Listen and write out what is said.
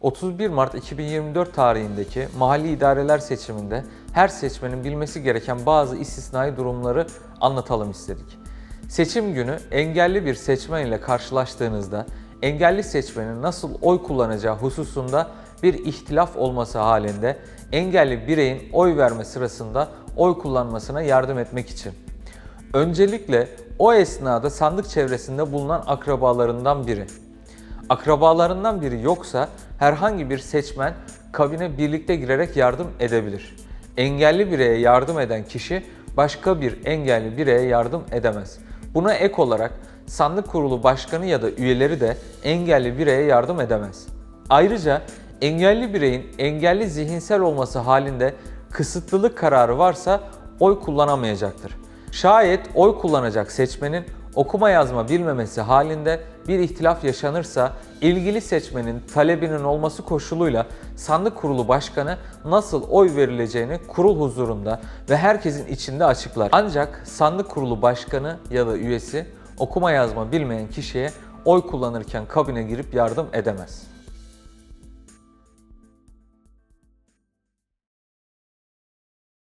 31 Mart 2024 tarihindeki mahalli idareler seçiminde her seçmenin bilmesi gereken bazı istisnai durumları anlatalım istedik. Seçim günü engelli bir seçmen ile karşılaştığınızda engelli seçmenin nasıl oy kullanacağı hususunda bir ihtilaf olması halinde engelli bireyin oy verme sırasında oy kullanmasına yardım etmek için Öncelikle o esnada sandık çevresinde bulunan akrabalarından biri. Akrabalarından biri yoksa herhangi bir seçmen kabine birlikte girerek yardım edebilir. Engelli bireye yardım eden kişi başka bir engelli bireye yardım edemez. Buna ek olarak sandık kurulu başkanı ya da üyeleri de engelli bireye yardım edemez. Ayrıca engelli bireyin engelli zihinsel olması halinde kısıtlılık kararı varsa oy kullanamayacaktır. Şayet oy kullanacak seçmenin okuma yazma bilmemesi halinde bir ihtilaf yaşanırsa ilgili seçmenin talebinin olması koşuluyla sandık kurulu başkanı nasıl oy verileceğini kurul huzurunda ve herkesin içinde açıklar. Ancak sandık kurulu başkanı ya da üyesi okuma yazma bilmeyen kişiye oy kullanırken kabine girip yardım edemez.